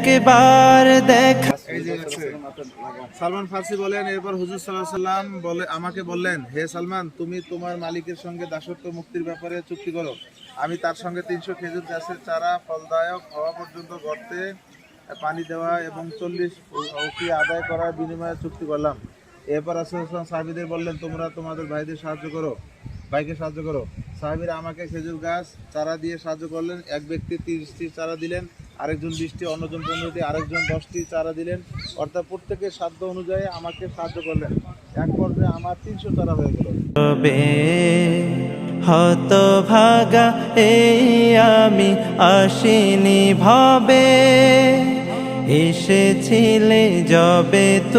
একবার দেখা। সালমান ফার্সি বলেন, এরপর হুজুর সাল্লাম বলে, আমাকে বললেন, হে সালমান, তুমি তোমার মালিকের সঙ্গে দাসত্ব মুক্তির ব্যাপারে চুক্তি করো। আমি তার সঙ্গে তিনশো খেজুর গাছের চারা ফলদায়ক হওয়া পর্যন্ত গর্তে পানি দেওয়া এবং চল্লিশ অকি আদায় করার বিনিময়ে চুক্তি করলাম। এরপর আসলাম সাহাবিদের বললেন, তোমরা তোমাদের ভাইদের সাহায্য করো, ভাইকে সাহায্য করো। সাহাবিরা আমাকে খেজুর গাছ চারা দিয়ে সাহায্য করলেন। এক ব্যক্তি তিরিশটি চারা দিলেন। আরেকজন বিশটি অন্যজন পনেরোটি আরেকজন দশটি চারা দিলেন। অর্থাৎ প্রত্যেকের সাধ্য অনুযায়ী আমাকে সাহায্য করলেন। এক পর্যায়ে আমার তিনশো চারা হয়ে গেল। হত ভাগা এই আমি আসিনি ভাবে। এসেছিলে যবে তুমি